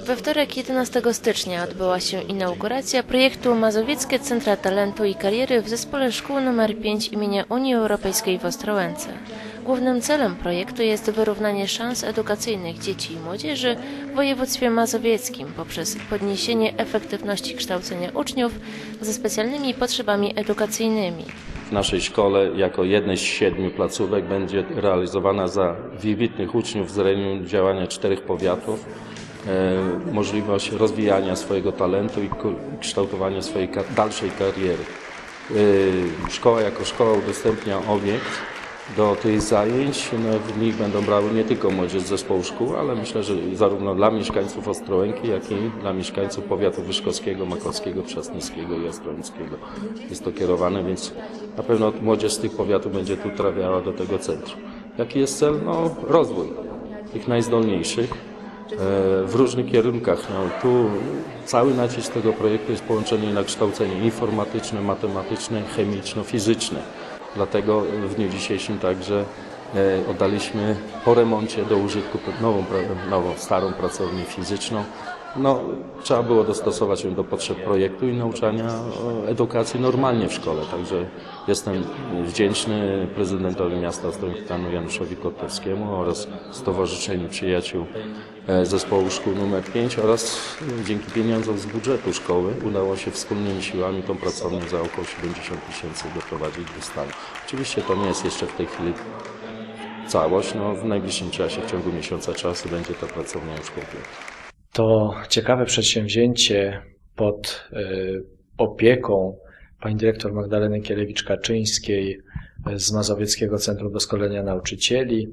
We wtorek 11 stycznia odbyła się inauguracja projektu Mazowieckie Centra Talentu i Kariery w Zespole Szkół nr 5 imienia Unii Europejskiej w Ostrołęce. Głównym celem projektu jest wyrównanie szans edukacyjnych dzieci i młodzieży w województwie mazowieckim poprzez podniesienie efektywności kształcenia uczniów ze specjalnymi potrzebami edukacyjnymi. w naszej szkole jako jednej z siedmiu placówek będzie realizowana za wybitnych uczniów z rejonu działania czterech powiatów możliwość rozwijania swojego talentu i kształtowania swojej dalszej kariery. E, Szkoła jako szkoła udostępnia obiekt do tych zajęć. No, w nich będą brały nie tylko młodzież z zespołu szkół, ale myślę, że zarówno dla mieszkańców Ostrołęki, jak i dla mieszkańców powiatu wyszkowskiego, makowskiego, przasnyskiego i ostrołęckiego. Jest to kierowane, więc na pewno młodzież z tych powiatów będzie tu trafiała do tego centrum. Jaki jest cel? No, rozwój tych najzdolniejszych e, w różnych kierunkach. No, tu cały nacisk tego projektu jest połączenie na kształcenie informatyczne, matematyczne, chemiczno-fizyczne. Dlatego w dniu dzisiejszym także e, oddaliśmy po remoncie do użytku nową, nową starą pracownię fizyczną. No, trzeba było dostosować ją do potrzeb projektu i nauczania edukacji normalnie w szkole. Także jestem wdzięczny prezydentowi miasta Ostrołęki panu Januszowi Kotowskiemu oraz Stowarzyszeniu Przyjaciół e, Zespołu Szkół nr 5 oraz e, dzięki pieniądzom z budżetu szkoły udało się wspólnymi siłami tą pracownię za około 70 tysięcy doprowadzić do stanu. Oczywiście to nie jest jeszcze w tej chwili całość, no w najbliższym czasie, w ciągu miesiąca czasu będzie ta pracownia już kompletna. To ciekawe przedsięwzięcie pod y, opieką pani dyrektor Magdaleny Kielewicz-Kaczyńskiej z Mazowieckiego Centrum Doskonalenia Nauczycieli.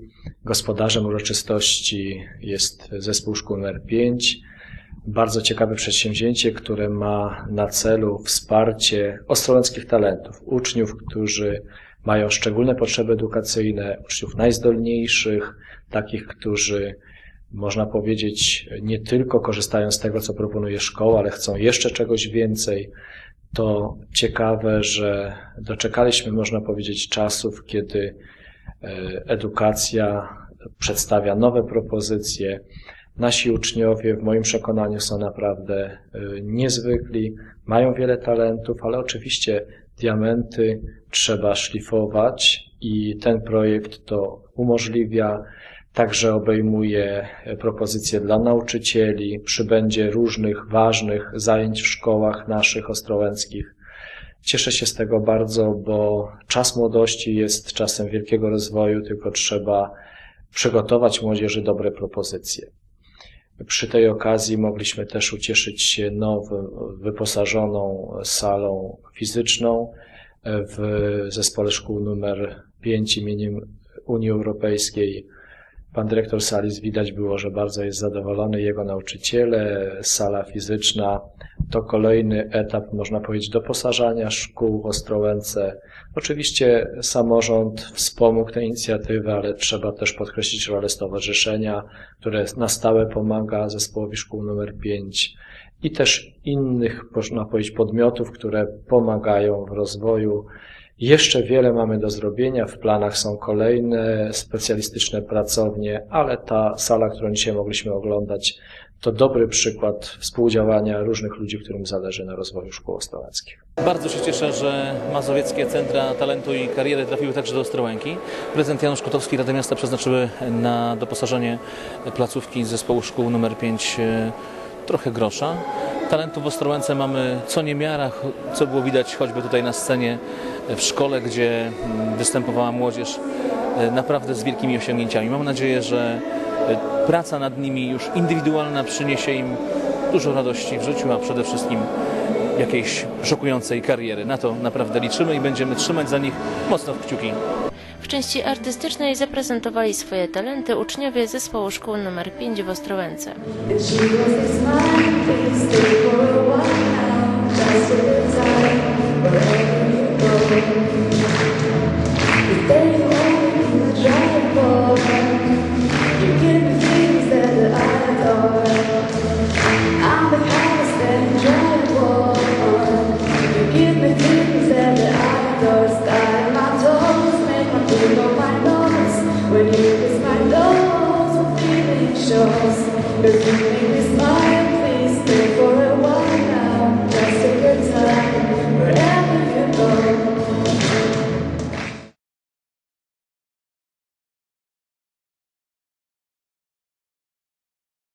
Gospodarzem uroczystości jest zespół szkół nr 5. Bardzo ciekawe przedsięwzięcie, które ma na celu wsparcie ostrołęckich talentów, uczniów, którzy mają szczególne potrzeby edukacyjne, uczniów najzdolniejszych, takich, którzy można powiedzieć, nie tylko korzystają z tego, co proponuje szkoła, ale chcą jeszcze czegoś więcej. To ciekawe, że doczekaliśmy, można powiedzieć, czasów, kiedy e, edukacja przedstawia nowe propozycje. Nasi uczniowie, w moim przekonaniu, są naprawdę e, niezwykli, mają wiele talentów, ale oczywiście diamenty trzeba szlifować i ten projekt to umożliwia. Także obejmuje propozycje dla nauczycieli, przybędzie różnych ważnych zajęć w szkołach naszych ostrołęckich. Cieszę się z tego bardzo, bo czas młodości jest czasem wielkiego rozwoju, tylko trzeba przygotować młodzieży dobre propozycje. Przy tej okazji mogliśmy też ucieszyć się nową, wyposażoną salą fizyczną w zespole szkół numer 5 imieniem Unii Europejskiej. Pan dyrektor sali widać było, że bardzo jest zadowolony, jego nauczyciele, sala fizyczna. To kolejny etap, można powiedzieć, doposażania szkół w Ostrołęce. Oczywiście samorząd wspomógł tę inicjatywę, ale trzeba też podkreślić rolę stowarzyszenia, które na stałe pomaga zespołowi szkół numer 5 i też innych, można powiedzieć, podmiotów, które pomagają w rozwoju jeszcze wiele mamy do zrobienia, w planach są kolejne specjalistyczne pracownie, ale ta sala, którą dzisiaj mogliśmy oglądać, to dobry przykład współdziałania różnych ludzi, którym zależy na rozwoju szkół ostrołęckich. Bardzo się cieszę, że Mazowieckie Centra Talentu i Kariery trafiły także do Ostrołęki. Prezydent Janusz Kotowski i Rada Miasta przeznaczyły na doposażenie placówki zespołu szkół nr 5 e, trochę grosza. Talentów w Ostrołęce mamy co niemiara, co było widać choćby tutaj na scenie w szkole, gdzie mm, występowała młodzież e, naprawdę z wielkimi osiągnięciami. Mam nadzieję, że e, praca nad nimi już indywidualna przyniesie im dużo radości w życiu, a przede wszystkim jakiejś szokującej kariery. Na to naprawdę liczymy i będziemy trzymać za nich mocno kciuki. Części artystycznej zaprezentowali swoje talenty uczniowie zespołu szkół nr 5 w Ostrołęce. nombre,